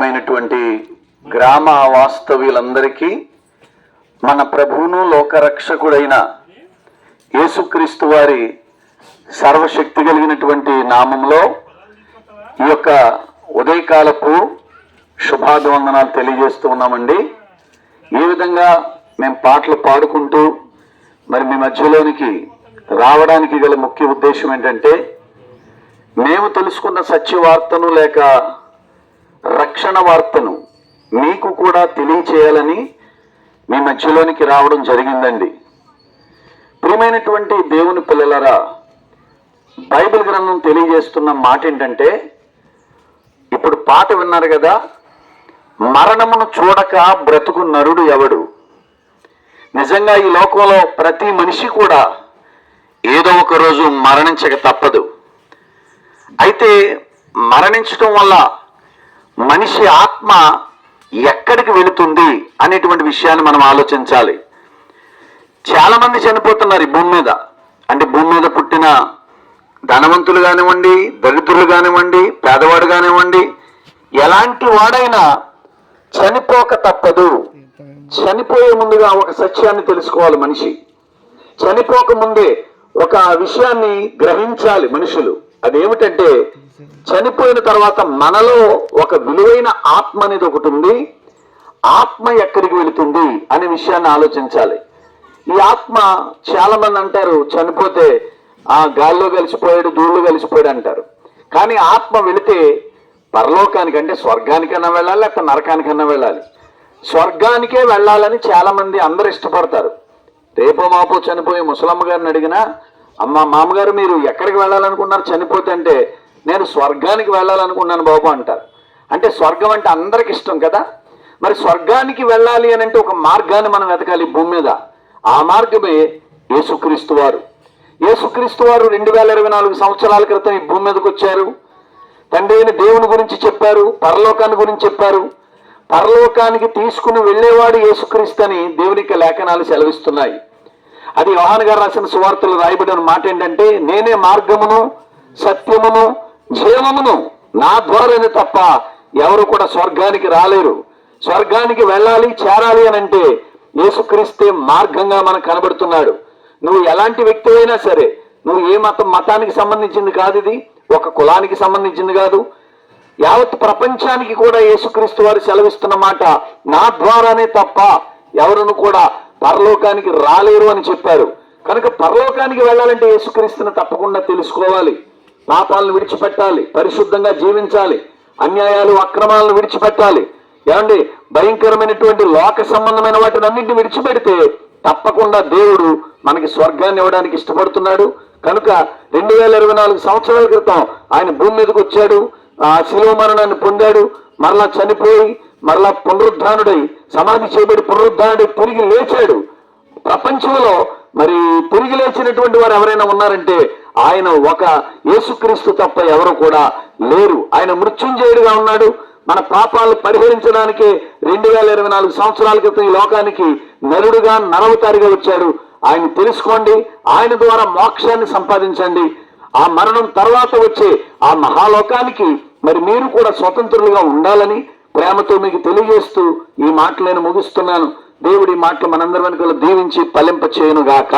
ప్రియమైనటువంటి గ్రామ వాస్తవ్యులందరికీ మన ప్రభువును లోకరక్షకుడైన యేసుక్రీస్తు వారి సర్వశక్తి కలిగినటువంటి నామంలో ఈ యొక్క ఉదయకాలపు శుభాభివందనాలు తెలియజేస్తూ ఉన్నామండి. ఈ విధంగా మేము పాటలు పాడుకుంటూ మరి మీ మధ్యలోనికి రావడానికి గల ముఖ్య ఉద్దేశం ఏంటంటే మేము తెలుసుకున్న సత్యవార్తను లేక రక్షణ వార్తను మీకు కూడా తెలియచేయాలని మీ మధ్యలోనికి రావడం జరిగిందండి. ప్రియమైనటువంటి దేవుని పిల్లలరా బైబిల్ గ్రంథం తెలియజేస్తున్న మాట ఏంటంటే ఇప్పుడు పాట విన్నారు కదా మరణమును చూడక బ్రతుకు నరుడు ఎవడు? నిజంగా ఈ లోకంలో ప్రతి మనిషి కూడా ఏదో ఒక రోజు మరణించక తప్పదు. అయితే మరణించటం వల్ల మనిషి ఆత్మ ఎక్కడికి వెళుతుంది అనేటువంటి విషయాన్ని మనం ఆలోచించాలి. చాలా మంది చనిపోతున్నారు ఈ భూమి మీద. అంటే భూమి మీద పుట్టిన ధనవంతులు కానివ్వండి దరిద్రులు కానివ్వండి పేదవాడు కానివ్వండి ఎలాంటి వాడైనా చనిపోక తప్పదు. చనిపోయే ముందుగా ఒక సత్యాన్ని తెలుసుకోవాలి మనిషి. చనిపోక ముందే ఒక విషయాన్ని గ్రహించాలి మనుషులు. అదేమిటంటే చనిపోయిన తర్వాత మనలో ఒక విలువైన ఆత్మ అనేది ఒకటి ఉంది. ఆత్మ ఎక్కడికి వెళుతుంది అనే విషయాన్ని ఆలోచించాలి. ఈ ఆత్మ చాలా మంది అంటారు చనిపోతే ఆ గాల్లో కలిసిపోయాడు దూళ్ళు కలిసిపోయాడు అంటారు. కానీ ఆత్మ వెళితే పరలోకానికి అంటే స్వర్గానికైనా వెళ్ళాలి లేకపోతే నరకానికైనా వెళ్ళాలి. స్వర్గానికే వెళ్ళాలని చాలా మంది అందరు ఇష్టపడతారు. రేపో మాపో చనిపోయి ముసలమ్మ గారిని అడిగినా అమ్మ మామగారు మీరు ఎక్కడికి వెళ్ళాలనుకున్నారు? చనిపోతే అంటే నేను స్వర్గానికి వెళ్ళాలనుకున్నాను బాబు అంటారు. అంటే స్వర్గం అంటే అందరికి ఇష్టం కదా? మరి స్వర్గానికి వెళ్ళాలి అని అంటే ఒక మార్గాన్ని మనం వెతకాలి భూమి మీద. ఆ మార్గమే యేసుక్రీస్తు వారు. యేసుక్రీస్తు వారు రెండు వేల ఇరవై నాలుగు సంవత్సరాల క్రితం ఈ భూమి మీదకి వచ్చారు. తండ్రి అయిన దేవుని గురించి చెప్పారు పరలోకాన్ని గురించి చెప్పారు. పరలోకానికి తీసుకుని వెళ్ళేవాడు యేసుక్రీస్తు అని దేవునికి లేఖనాలు సెలవిస్తున్నాయి. అది యోహాన్ గారు రాసిన సువార్తలు రాయబడిన మాట ఏంటంటే నేనే మార్గమును సత్యమును జీవమును నా ద్వారానే తప్ప ఎవరు కూడా స్వర్గానికి రాలేరు. స్వర్గానికి వెళ్ళాలి చేరాలి అని అంటే యేసుక్రీస్తే మార్గంగా మనకు కనబడుతున్నాడు. నువ్వు ఎలాంటి వ్యక్తి అయినా సరే నువ్వు ఏ మతం మతానికి సంబంధించింది కాదు ఇది ఒక కులానికి సంబంధించింది కాదు. యావత్ ప్రపంచానికి కూడా యేసుక్రీస్తు వారు సెలవిస్తున్న మాట నా ద్వారానే తప్ప ఎవరును కూడా పరలోకానికి రాలేరు అని చెప్పారు. కనుక పరలోకానికి వెళ్ళాలంటే యేసుక్రీస్తుని తప్పకుండా తెలుసుకోవాలి. పాపాలను విడిచిపెట్టాలి పరిశుద్ధంగా జీవించాలి అన్యాయాలు అక్రమాలను విడిచిపెట్టాలి. ఏమండి? భయంకరమైనటువంటి లోక సంబంధమైన వాటిని అన్నింటిని విడిచిపెడితే తప్పకుండా దేవుడు మనకి స్వర్గాన్ని ఇవ్వడానికి ఇష్టపడుతున్నాడు. కనుక రెండు వేల ఇరవై నాలుగు సంవత్సరాల క్రితం ఆయన భూమి మీదకి వచ్చాడు. ఆ శిలువ మరణాన్ని పొందాడు. మరలా చనిపోయి మరలా పునరుద్ధానుడై సమాధి చేయబడి పునరుద్ధానుడై తిరిగి లేచాడు. ప్రపంచంలో మరి తిరిగి లేచినటువంటి వారు ఎవరైనా ఉన్నారంటే ఆయన ఒక యేసుక్రీస్తు తప్ప ఎవరు కూడా లేరు. ఆయన మృత్యుంజయుడిగా ఉన్నాడు. మన పాపాలు పరిహరించడానికి రెండు వేల ఇరవై నాలుగు సంవత్సరాల క్రితం ఈ లోకానికి నరుడుగా నరవతారిగా వచ్చాడు. ఆయన తెలుసుకోండి ఆయన ద్వారా మోక్షాన్ని సంపాదించండి. ఆ మరణం తర్వాత వచ్చే ఆ మహాలోకానికి మరి మీరు కూడా స్వతంత్రులుగా ఉండాలని ప్రేమతో మీకు తెలియజేస్తూ ఈ మాటలు నేను ముగిస్తున్నాను. దేవుడి మాటలు మనందరి వెనుకలు దీవించి పలింప చేయనుగాక